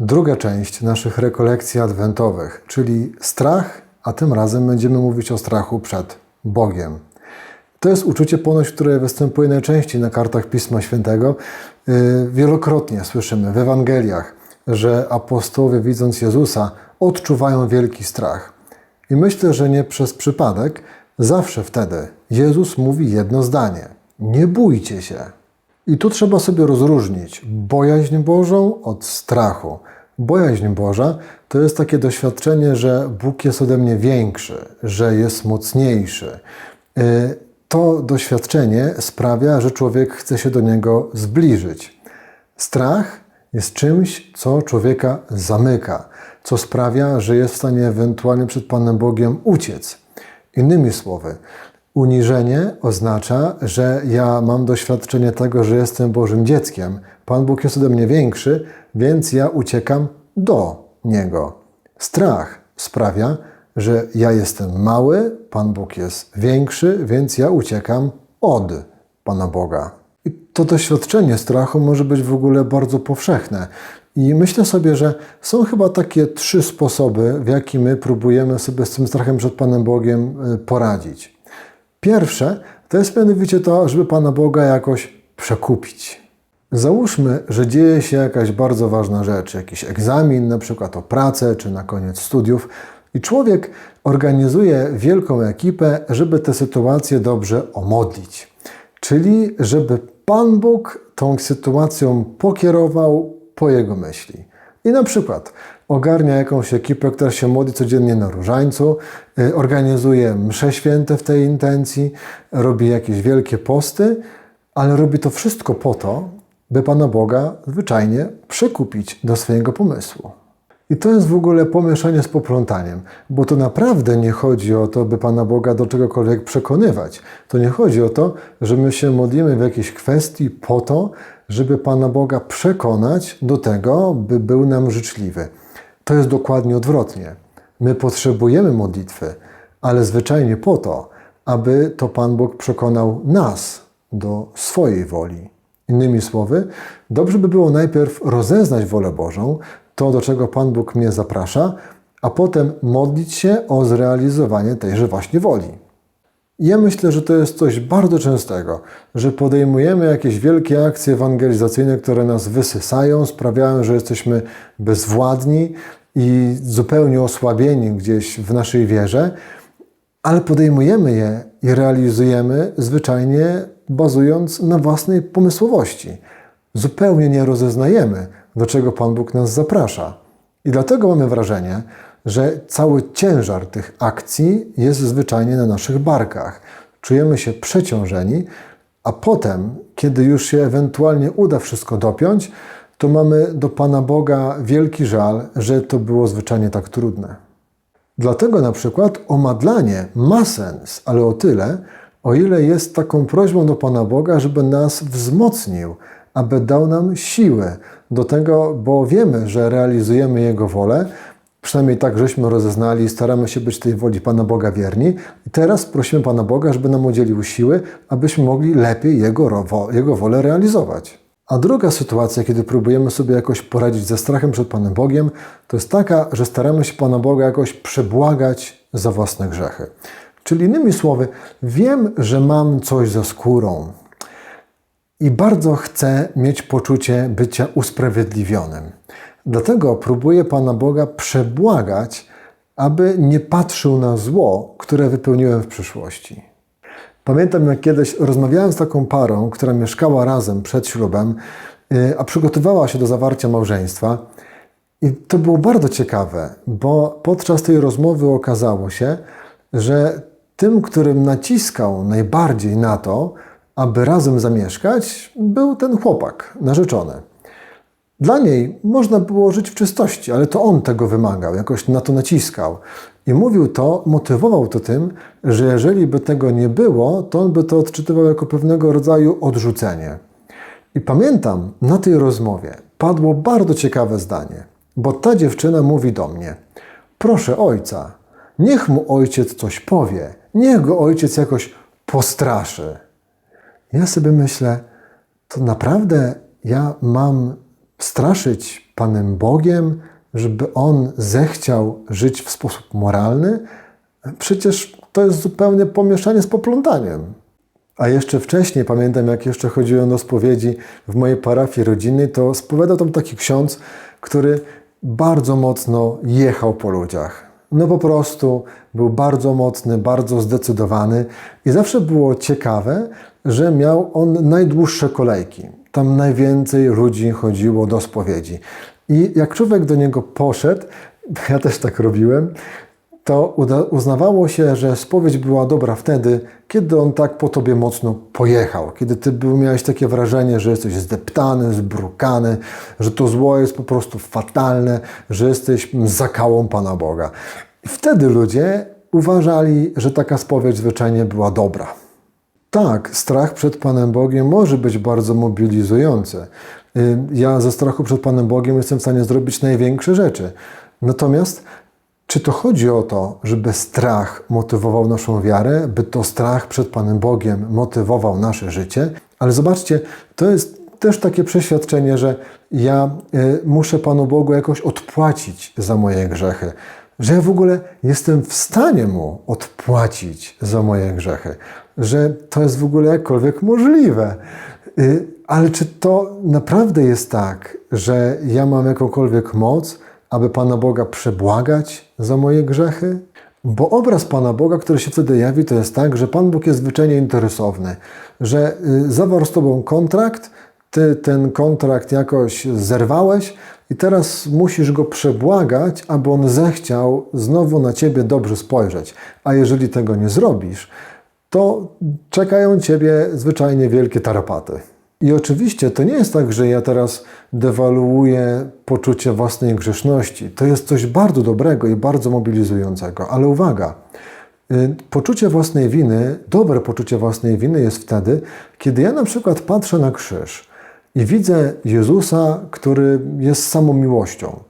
Druga część naszych rekolekcji adwentowych, czyli strach, a tym razem będziemy mówić o strachu przed Bogiem. To jest uczucie ponoć, które występuje najczęściej na kartach Pisma Świętego. Yy, Wielokrotnie słyszymy w Ewangeliach, że apostołowie widząc Jezusa odczuwają wielki strach. I myślę, że nie przez przypadek, zawsze wtedy Jezus mówi jedno zdanie: Nie bójcie się. I tu trzeba sobie rozróżnić bojaźń Bożą od strachu. Bojaźń Boża to jest takie doświadczenie, że Bóg jest ode mnie większy, że jest mocniejszy. Yy, To doświadczenie sprawia, że człowiek chce się do niego zbliżyć. Strach jest czymś, co człowieka zamyka, co sprawia, że jest w stanie ewentualnie przed Panem Bogiem uciec. Innymi słowy, uniżenie oznacza, że ja mam doświadczenie tego, że jestem Bożym dzieckiem. Pan Bóg jest ode mnie większy, więc ja uciekam do Niego. Strach sprawia, że ja jestem mały, Pan Bóg jest większy, więc ja uciekam od Pana Boga. I to doświadczenie strachu może być w ogóle bardzo powszechne. I myślę sobie, że są chyba takie trzy sposoby, w jaki my próbujemy sobie z tym strachem przed Panem Bogiem y, poradzić. Pierwsze to jest mianowicie to, żeby Pana Boga jakoś przekupić. Załóżmy, że dzieje się jakaś bardzo ważna rzecz, jakiś egzamin, na przykład o pracę, czy na koniec studiów, i człowiek organizuje wielką ekipę, żeby tę sytuację dobrze omodlić. Czyli, żeby Pan Bóg tą sytuacją pokierował po jego myśli. I na przykład ogarnia jakąś ekipę, która się modli codziennie na różańcu, y, organizuje msze święte w tej intencji, robi jakieś wielkie posty, ale robi to wszystko po to, by Pana Boga zwyczajnie przekupić do swojego pomysłu. I to jest w ogóle pomieszanie z poplątaniem, bo to naprawdę nie chodzi o to, by Pana Boga do czegokolwiek przekonywać. To nie chodzi o to, że my się modlimy w jakiejś kwestii po to, żeby Pana Boga przekonać do tego, by był nam życzliwy. To jest dokładnie odwrotnie. My potrzebujemy modlitwy, ale zwyczajnie po to, aby to Pan Bóg przekonał nas do swojej woli. Innymi słowy, dobrze by było najpierw rozeznać wolę Bożą, to do czego Pan Bóg mnie zaprasza, a potem modlić się o zrealizowanie tejże właśnie woli. Ja myślę, że to jest coś bardzo częstego, że podejmujemy jakieś wielkie akcje ewangelizacyjne, które nas wysysają, sprawiają, że jesteśmy bezwładni i zupełnie osłabieni gdzieś w naszej wierze, ale podejmujemy je i realizujemy zwyczajnie bazując na własnej pomysłowości. Zupełnie nie rozeznajemy, do czego Pan Bóg nas zaprasza. I dlatego mamy wrażenie, że cały ciężar tych akcji jest zwyczajnie na naszych barkach. Czujemy się przeciążeni, a potem, kiedy już się ewentualnie uda wszystko dopiąć, to mamy do Pana Boga wielki żal, że to było zwyczajnie tak trudne. Dlatego na przykład omadlanie ma sens, ale o tyle, o ile jest taką prośbą do Pana Boga, żeby nas wzmocnił, aby dał nam siłę do tego, bo wiemy, że realizujemy Jego wolę, przynajmniej tak żeśmy rozeznali, staramy się być tej woli Pana Boga wierni. I teraz prosimy Pana Boga, żeby nam udzielił siły, abyśmy mogli lepiej Jego, Jego wolę realizować. A druga sytuacja, kiedy próbujemy sobie jakoś poradzić ze strachem przed Panem Bogiem, to jest taka, że staramy się Pana Boga jakoś przebłagać za własne grzechy. Czyli innymi słowy, wiem, że mam coś za skórą i bardzo chcę mieć poczucie bycia usprawiedliwionym. Dlatego próbuję Pana Boga przebłagać, aby nie patrzył na zło, które wypełniłem w przyszłości. Pamiętam, jak kiedyś rozmawiałem z taką parą, która mieszkała razem przed ślubem, yy, a przygotowała się do zawarcia małżeństwa. I to było bardzo ciekawe, bo podczas tej rozmowy okazało się, że tym, którym naciskał najbardziej na to, aby razem zamieszkać, był ten chłopak, narzeczony. Dla niej można było żyć w czystości, ale to on tego wymagał, jakoś na to naciskał. I mówił to, motywował to tym, że jeżeli by tego nie było, to on by to odczytywał jako pewnego rodzaju odrzucenie. I pamiętam, na tej rozmowie padło bardzo ciekawe zdanie, bo ta dziewczyna mówi do mnie: Proszę ojca, niech mu ojciec coś powie, niech go ojciec jakoś postraszy. Ja sobie myślę, to naprawdę ja mam straszyć Panem Bogiem, żeby On zechciał żyć w sposób moralny? Przecież to jest zupełnie pomieszanie z poplątaniem. A jeszcze wcześniej, pamiętam jak jeszcze chodziłem do spowiedzi w mojej parafii rodzinnej, to spowiadał tam taki ksiądz, który bardzo mocno jechał po ludziach. No po prostu był bardzo mocny, bardzo zdecydowany i zawsze było ciekawe, że miał on najdłuższe kolejki. Tam najwięcej ludzi chodziło do spowiedzi. I jak człowiek do niego poszedł, ja też tak robiłem, to uznawało się, że spowiedź była dobra wtedy, kiedy on tak po tobie mocno pojechał, kiedy ty miałeś takie wrażenie, że jesteś zdeptany, zbrukany, że to zło jest po prostu fatalne, że jesteś zakałą Pana Boga. Wtedy ludzie uważali, że taka spowiedź zwyczajnie była dobra. Tak, strach przed Panem Bogiem może być bardzo mobilizujący. Y, Ja ze strachu przed Panem Bogiem jestem w stanie zrobić największe rzeczy. Natomiast czy to chodzi o to, żeby strach motywował naszą wiarę, by to strach przed Panem Bogiem motywował nasze życie? Ale zobaczcie, to jest też takie przeświadczenie, że ja y, muszę Panu Bogu jakoś odpłacić za moje grzechy. Że ja w ogóle jestem w stanie Mu odpłacić za moje grzechy. Że to jest w ogóle jakkolwiek możliwe. Y, Ale czy to naprawdę jest tak, że ja mam jakąkolwiek moc, aby Pana Boga przebłagać za moje grzechy? Bo obraz Pana Boga, który się wtedy jawi, to jest tak, że Pan Bóg jest zwyczajnie interesowny, że y, zawarł z Tobą kontrakt, Ty ten kontrakt jakoś zerwałeś i teraz musisz Go przebłagać, aby On zechciał znowu na Ciebie dobrze spojrzeć. A jeżeli tego nie zrobisz, to czekają Ciebie zwyczajnie wielkie tarapaty. I oczywiście to nie jest tak, że ja teraz dewaluuję poczucie własnej grzeszności. To jest coś bardzo dobrego i bardzo mobilizującego. Ale uwaga, y, poczucie własnej winy, dobre poczucie własnej winy jest wtedy, kiedy ja na przykład patrzę na krzyż i widzę Jezusa, który jest samą miłością.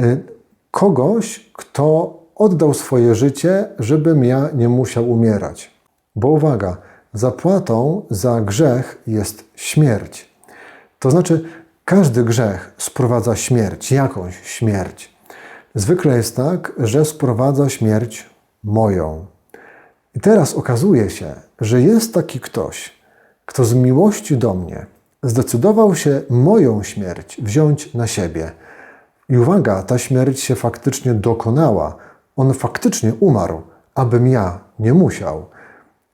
Y, Kogoś, kto oddał swoje życie, żebym ja nie musiał umierać. Bo uwaga, zapłatą za grzech jest śmierć. To znaczy, każdy grzech sprowadza śmierć, jakąś śmierć. Zwykle jest tak, że sprowadza śmierć moją. I teraz okazuje się, że jest taki ktoś, kto z miłości do mnie zdecydował się moją śmierć wziąć na siebie. I uwaga, ta śmierć się faktycznie dokonała. On faktycznie umarł, abym ja nie musiał.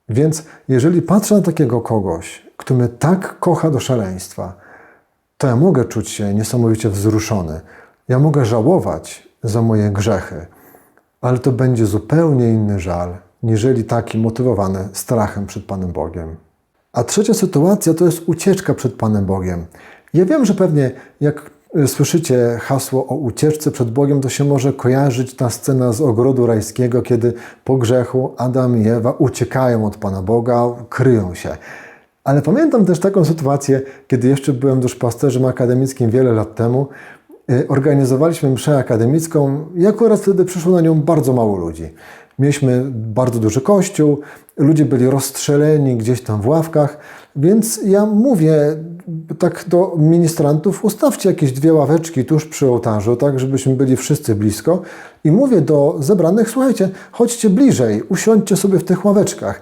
Więc jeżeli patrzę na takiego kogoś, kto mnie tak kocha do szaleństwa, to ja mogę czuć się niesamowicie wzruszony. Ja mogę żałować za moje grzechy, ale to będzie zupełnie inny żal, niżeli taki motywowany strachem przed Panem Bogiem. A trzecia sytuacja to jest ucieczka przed Panem Bogiem. Ja wiem, że pewnie jak słyszycie hasło o ucieczce przed Bogiem, to się może kojarzyć ta scena z ogrodu rajskiego, kiedy po grzechu Adam i Ewa uciekają od Pana Boga, kryją się. Ale pamiętam też taką sytuację, kiedy jeszcze byłem duszpasterzem akademickim wiele lat temu. y, Organizowaliśmy mszę akademicką i akurat wtedy przyszło na nią bardzo mało ludzi. Mieliśmy bardzo duży kościół, ludzie byli rozstrzeleni gdzieś tam w ławkach, więc ja mówię tak do ministrantów, ustawcie jakieś dwie ławeczki tuż przy ołtarzu, tak żebyśmy byli wszyscy blisko i mówię do zebranych, słuchajcie, chodźcie bliżej, usiądźcie sobie w tych ławeczkach.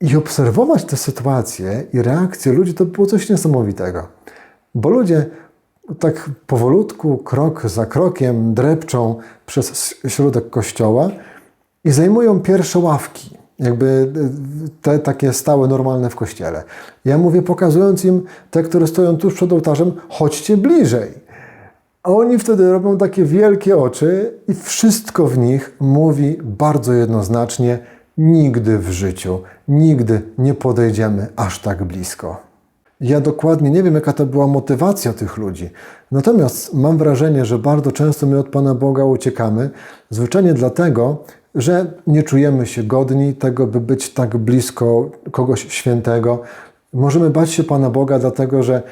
I obserwować tę sytuację i reakcję ludzi to było coś niesamowitego. Bo ludzie tak powolutku, krok za krokiem drepczą przez środek kościoła i zajmują pierwsze ławki, jakby te takie stałe, normalne w kościele. Ja mówię, pokazując im te, które stoją tuż przed ołtarzem, chodźcie bliżej. A oni wtedy robią takie wielkie oczy i wszystko w nich mówi bardzo jednoznacznie: nigdy w życiu, nigdy nie podejdziemy aż tak blisko. Ja dokładnie nie wiem, jaka to była motywacja tych ludzi. Natomiast mam wrażenie, że bardzo często my od Pana Boga uciekamy, zwyczajnie dlatego, że nie czujemy się godni tego, by być tak blisko kogoś świętego. Możemy bać się Pana Boga, dlatego że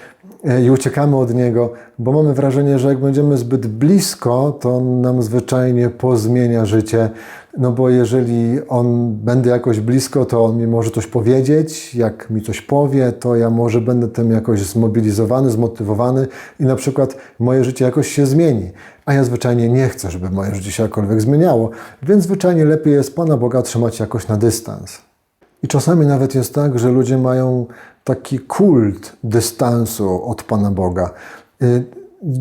i uciekamy od Niego, bo mamy wrażenie, że jak będziemy zbyt blisko, to On nam zwyczajnie pozmienia życie. No bo jeżeli On będę jakoś blisko, to On mi może coś powiedzieć. Jak mi coś powie, to ja może będę tym jakoś zmobilizowany, zmotywowany i na przykład moje życie jakoś się zmieni. A ja zwyczajnie nie chcę, żeby moje życie się jakkolwiek zmieniało, więc zwyczajnie lepiej jest Pana Boga trzymać jakoś na dystans. I czasami nawet jest tak, że ludzie mają taki kult dystansu od Pana Boga. Y,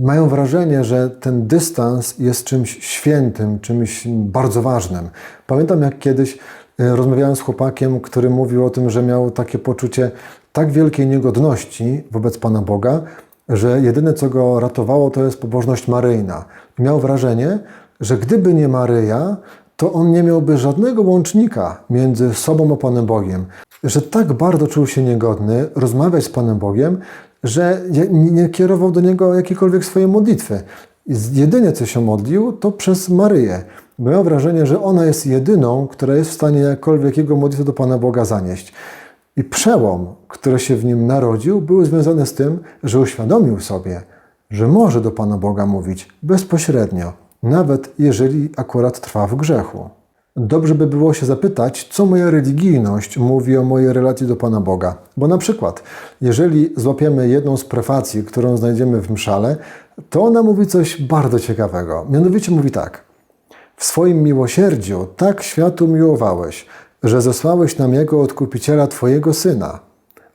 Mają wrażenie, że ten dystans jest czymś świętym, czymś bardzo ważnym. Pamiętam, jak kiedyś y, rozmawiałem z chłopakiem, który mówił o tym, że miał takie poczucie tak wielkiej niegodności wobec Pana Boga, że jedyne, co go ratowało, to jest pobożność maryjna. Miał wrażenie, że gdyby nie Maryja, to on nie miałby żadnego łącznika między sobą a Panem Bogiem. Że tak bardzo czuł się niegodny rozmawiać z Panem Bogiem, że nie kierował do Niego jakiejkolwiek swojej modlitwy. Jedynie co się modlił, to przez Maryję. Miał wrażenie, że ona jest jedyną, która jest w stanie jakkolwiek jego modlitwę do Pana Boga zanieść. I przełom, który się w nim narodził, był związany z tym, że uświadomił sobie, że może do Pana Boga mówić bezpośrednio, nawet jeżeli akurat trwa w grzechu. Dobrze by było się zapytać, co moja religijność mówi o mojej relacji do Pana Boga. Bo na przykład, jeżeli złapiemy jedną z prefacji, którą znajdziemy w mszale, to ona mówi coś bardzo ciekawego. Mianowicie mówi tak. W swoim miłosierdziu tak światu miłowałeś, że zesłałeś nam Jego Odkupiciela Twojego Syna.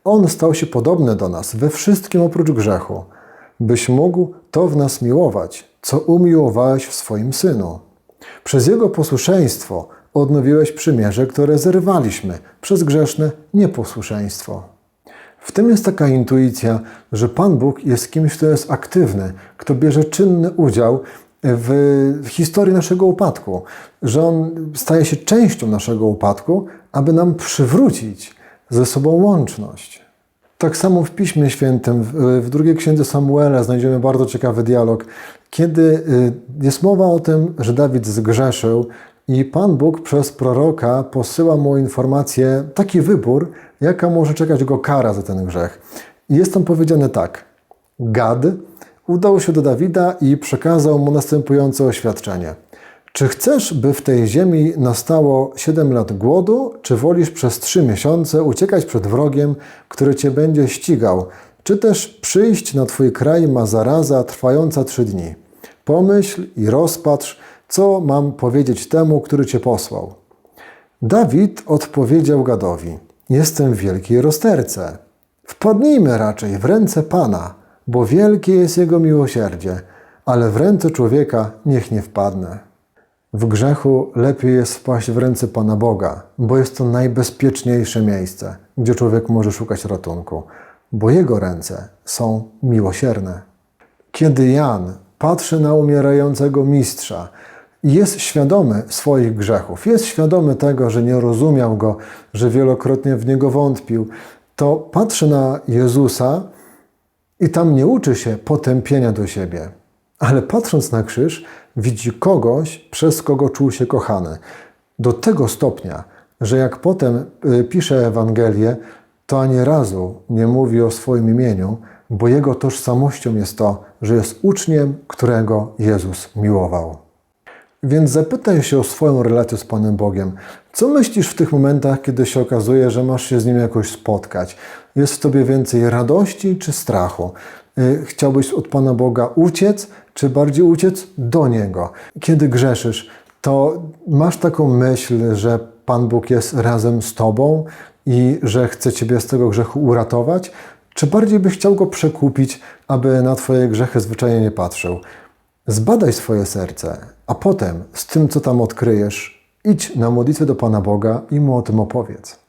On stał się podobny do nas we wszystkim oprócz grzechu, byś mógł to w nas miłować, co umiłowałeś w swoim Synu. Przez Jego posłuszeństwo odnowiłeś przymierze, które zerwaliśmy przez grzeszne nieposłuszeństwo. W tym jest taka intuicja, że Pan Bóg jest kimś, kto jest aktywny, kto bierze czynny udział w historii naszego upadku, że On staje się częścią naszego upadku, aby nam przywrócić ze sobą łączność. Tak samo w Piśmie Świętym, w, drugiej księdze Samuela znajdziemy bardzo ciekawy dialog, kiedy y, jest mowa o tym, że Dawid zgrzeszył i Pan Bóg przez proroka posyła mu informację, taki wybór, jaka może czekać go kara za ten grzech. I jest tam powiedziane tak. Gad udał się do Dawida i przekazał mu następujące oświadczenie. Czy chcesz, by w tej ziemi nastało 7 lat głodu, czy wolisz przez 3 miesiące uciekać przed wrogiem, który cię będzie ścigał, czy też przyjść na twój kraj ma zaraza trwająca 3 dni? Pomyśl i rozpatrz, co mam powiedzieć temu, który cię posłał. Dawid odpowiedział Gadowi: Jestem w wielkiej rozterce. Wpadnijmy raczej w ręce Pana, bo wielkie jest Jego miłosierdzie, ale w ręce człowieka niech nie wpadnę. W grzechu lepiej jest wpaść w ręce Pana Boga, bo jest to najbezpieczniejsze miejsce, gdzie człowiek może szukać ratunku, bo Jego ręce są miłosierne. Kiedy Jan patrzy na umierającego mistrza jest świadomy swoich grzechów, jest świadomy tego, że nie rozumiał go, że wielokrotnie w niego wątpił, to patrzy na Jezusa i tam nie uczy się potępienia do siebie, ale patrząc na krzyż, widzi kogoś, przez kogo czuł się kochany. Do tego stopnia, że jak potem y, pisze Ewangelię, to ani razu nie mówi o swoim imieniu, bo jego tożsamością jest to, że jest uczniem, którego Jezus miłował. Więc zapytaj się o swoją relację z Panem Bogiem. Co myślisz w tych momentach, kiedy się okazuje, że masz się z Nim jakoś spotkać? Jest w Tobie więcej radości czy strachu? Y, Chciałbyś od Pana Boga uciec, czy bardziej uciec do Niego? Kiedy grzeszysz, to masz taką myśl, że Pan Bóg jest razem z Tobą i że chce Ciebie z tego grzechu uratować? Czy bardziej byś chciał Go przekupić, aby na Twoje grzechy zwyczajnie nie patrzył? Zbadaj swoje serce, a potem z tym, co tam odkryjesz, idź na modlitwę do Pana Boga i Mu o tym opowiedz.